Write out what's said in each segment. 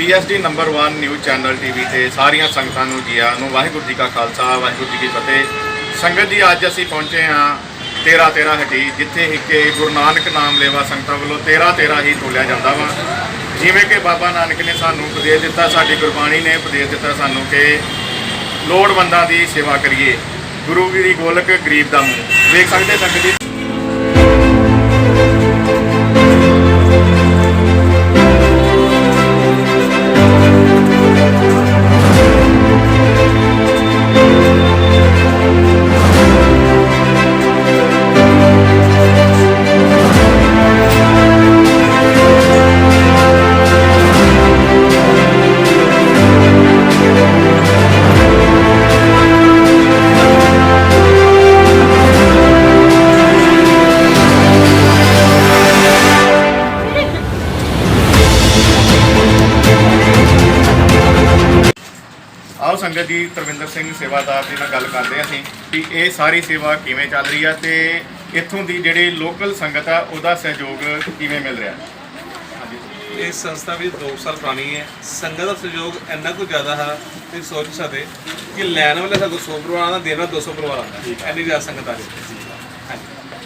PSD number 1 news channel TV ਤੇ ਸਾਰੀਆਂ ਸੰਗਤਾਂ ਨੂੰ ਜੀ ਆਇਆਂ ਨੂੰ ਵਾਹਿਗੁਰੂ ਜੀ ਕਾ ਖਾਲਸਾ, ਵਾਹਿਗੁਰੂ ਜੀ ਕੀ ਫਤਿਹ। ਸੰਗਤ ਜੀ, ਅੱਜ ਅਸੀਂ ਪਹੁੰਚੇ ਹਾਂ 13 13 ਹਟੀ, ਜਿੱਥੇ ਕਿ ਗੁਰੂ ਨਾਨਕ ਨਾਮ ਲੇਵਾ ਸੰਗਤਾਂ ਵੱਲੋਂ 13 13 ਹੀ ਤੋਲਿਆ ਜਾਂਦਾ ਵਾ। ਜਿਵੇਂ ਕਿ ਬਾਬਾ ਨਾਨਕ ਨੇ ਸਾਨੂੰ ਉਪਦੇਸ਼ ਦਿੱਤਾ, ਸਾਡੀ ਗੁਰਬਾਣੀ ਨੇ ਉਪਦੇਸ਼ ਦਿੱਤਾ ਸਾਨੂੰ ਕਿ ਲੋੜਵੰਦਾਂ ਦੀ ਸੇਵਾ ਕਰੀਏ। ਗੁਰੂ ਗੀਰੀ ਗੋਲਕ ਗਰੀਬ ਦਾ ਮੂੰਹ। ਵੇਖ ਸਕਦੇ ਸੰਗਤ ਜੀ ਆਓ ਸੰਗਤ ਜੀ ਤਰਵਿੰਦਰ ਸਿੰਘ ਸੇਵਾਦਾਰ ਜੀ ਨਾਲ ਗੱਲ ਕਰਦੇ ਹਾਂ ਅਸੀਂ ਕਿ ਇਹ ਸਾਰੀ ਸੇਵਾ ਕਿਵੇਂ ਚੱਲ ਰਹੀ ਆ ਤੇ ਇੱਥੋਂ ਦੀ ਜਿਹੜੀ ਲੋਕਲ ਸੰਗਤ ਆ ਉਹਦਾ ਸਹਿਯੋਗ ਕਿਵੇਂ ਮਿਲ ਰਿਹਾ? ਹਾਂਜੀ। ਇਹ ਸੰਸਥਾ ਵੀ 2 ਸਾਲ ਪੁਰਾਣੀ ਹੈ। ਸੰਗਤ ਦਾ ਸਹਿਯੋਗ ਇੰਨਾ ਕੁ ਜ਼ਿਆਦਾ ਹੈ ਤੁਸੀਂ ਸੋਚ ਸਕਦੇ ਕਿ ਲੈਣ ਵਾਲੇ ਸਗੋਂ 100 ਪਰਿਵਾਰਾਂ ਦਾ ਦੇਣਾ 200 ਪਰਿਵਾਰ ਆਉਂਦਾ ਇੰਨੀ ਜ਼ਿਆਦਾ ਸੰਗਤ ਆ ਰਹੀ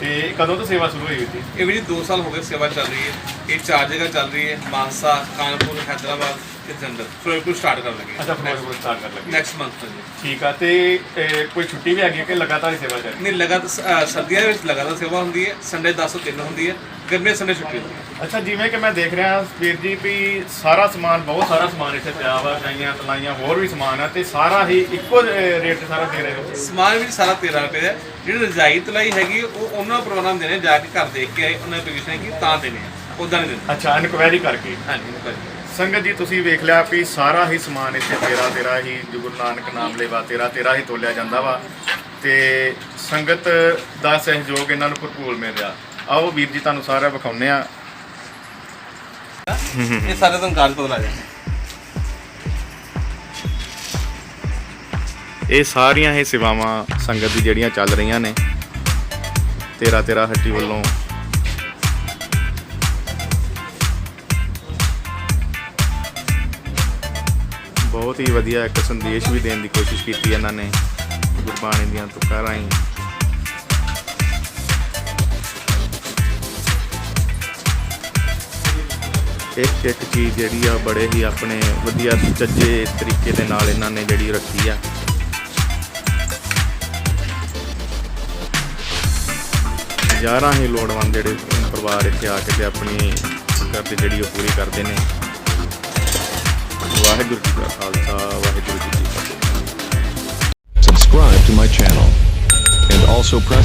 ਤੇ ਕਦੋਂ ਤੋਂ ਸੇਵਾ ਸ਼ੁਰੂ ਹੋਈ ਜੀ ਇਹ ਵੀ 2 ਸਾਲ ਹੋ ਗਏ ਸੇਵਾ ਚੱਲ ਰਹੀ ਹੈ। ਇਹ ਚਾਰ ਜਗ੍ਹਾ ਚੱਲ ਰਹੀ ਹੈ। ਮਾਨਸਾ ਕਾਨਪੁਰ ਹੈਦਰਾਬਾਦ। ਤੇ ਜੰਦਰ ਫਿਰੋਜ਼ਪੁਰ ਸਟਾਰਟ ਕਰਨ ਲੱਗੇ ਅੱਛਾ ਫਿਰੋਜ਼ਪੁਰ ਸਟਾਰਟ ਕਰ ਲੱਗੇ ਨੈਕਸਟ ਮੰਥ ਤੋਂ ਜੀ। ਠੀਕ ਆ ਤੇ ਇਹ ਕੋਈ ਛੁੱਟੀ ਵੀ ਹੈਗੀ ਹੈ ਕਿ ਲਗਾਤਾਰ ਹੀ ਸੇਵਾ ਚੱਲ ਰਹੀ ਨਹੀਂ ਲਗਾਤਾਰ ਸਰਦੀਆਂ ਦੇ ਵਿੱਚ ਲਗਾਤਾਰ ਸੇਵਾ ਹੁੰਦੀ ਹੈ ਸੰਡੇ 10 ਤੋਂ 3 ਹੁੰਦੀ ਹੈ ਗਰਮੀਆਂ ਸੰਡੇ ਛੁੱਟੀ ਹੁੰਦੀ ਹੈ। ਅੱਛਾ ਜਿਵੇਂ ਕਿ ਮੈਂ ਦੇਖ ਰਿਹਾ ਵੀਰ ਜੀ ਵੀ ਸਾਰਾ ਸਮਾਨ ਬਹੁਤ ਸਾਰਾ ਸਮਾਨ ਇੱਥੇ ਪਿਆ ਵਾ ਗਾਈਆਂ ਤਲਾਈਆਂ ਹੋਰ ਵੀ ਸਮਾਨ ਆ ਤੇ ਸਾਰਾ ਹੀ ਇੱਕੋ ਅਹ, ਰੇਟ ਤੇ ਸਾਰਾ ਦੇ ਰਹੇ ਹੋ ਸਮਾਨ ਵੀ ਸਾਰਾ 13 ਰੁਪਏ ਦਾ ਹੈ। ਜਿਹੜੀ ਰਜਾਈ ਤਲਾਈ ਹੈਗੀ ਉਹ ਉਹਨਾਂ ਪ੍ਰੋਗਰਾਮ ਦੇਣੇ ਜਾ ਕੇ ਘਰ ਦੇਖ ਕੇ ਆਏ ਉਹਨਾਂ ਦੀ ਪੋਜੀਸ਼ਨ ਕੀ ਤਾਂ ਦੇਣੇ ਆ ਉਦਾਂ ਨਹੀਂ ਦਿੰਦੇ ਅੱਛਾ ਇਨਕੁਆਇਰੀ ਕਰਕੇ। ਹਾਂਜੀ ਭਾਜੀ ਸੰਗਤ ਜੀ ਤੁਸੀਂ ਵੇਖ ਲਿਆ ਵੀ ਸਾਰਾ ਹੀ ਸਮਾਨ ਇੱਥੇ ਤੇਰਾ ਤੇਰਾ ਹੀ ਗੁਰੂ ਨਾਨਕ ਨਾਮ ਲੈਵਾ ਤੇਰਾ ਤੇਰਾ ਹੀ ਤੋਲਿਆ ਜਾਂਦਾ ਵਾ। ਤੇ ਸੰਗਤ ਦਾ ਸਹਿਯੋਗ ਇਹਨਾਂ ਨੂੰ ਭਰਪੂਰ ਮਿਲ ਰਿਹਾ। ਆਓ ਵੀਰ ਜੀ ਤੁਹਾਨੂੰ ਸਾਰਾ ਵਿਖਾਉਂਦੇ ਆ ਇਹ ਸਾਰੇ ਤੁਹਾਨੂੰ ਕਾਗਜ਼ ਪਤਾ ਲੱਗ ਜਾਣਾ ਇਹ ਸਾਰੀਆਂ ਇਹ ਸੇਵਾਵਾਂ ਸੰਗਤ ਦੀ ਜਿਹੜੀਆਂ ਚੱਲ ਰਹੀਆਂ ਨੇ। ਤੇਰਾ ਤੇਰਾ ਹੱਟੀ ਵੱਲੋਂ ਬਹੁਤ ਹੀ ਵਧੀਆ ਇੱਕ ਸੰਦੇਸ਼ ਵੀ ਦੇਣ ਦੀ ਕੋਸ਼ਿਸ਼ ਕੀਤੀ ਇਹਨਾਂ ਨੇ, ਗੁਰਬਾਣੀ ਦੀਆਂ ਤੁਕਾਂ ਰਾਹੀਂ। ਇੱਕ ਇੱਕ ਚੀਜ਼ ਜਿਹੜੀ ਆ, ਬੜੇ ਹੀ ਆਪਣੇ ਵਧੀਆ ਸੁਚੱਜੇ ਤਰੀਕੇ ਦੇ ਨਾਲ ਇਹਨਾਂ ਨੇ ਜਿਹੜੀ ਰੱਖੀ ਆ। ਹਜ਼ਾਰਾਂ ਹੀ ਲੋੜਵੰਦ ਜਿਹੜੇ ਪਰਿਵਾਰ ਇੱਥੇ ਆ ਕੇ ਤੇ ਆਪਣੀ ਕਰਦੇ ਜਿਹੜੀ ਉਹ ਪੂਰੀ ਕਰਦੇ ਨੇ। ਵਾਹਿਗੁਰੂ ਜੀ ਕਾ ਖਾਲਸਾ ਵਾਹਿਗੁਰੂ ਜੀ ਕੀ ਫਤਿਹ subscribe to my channel and also press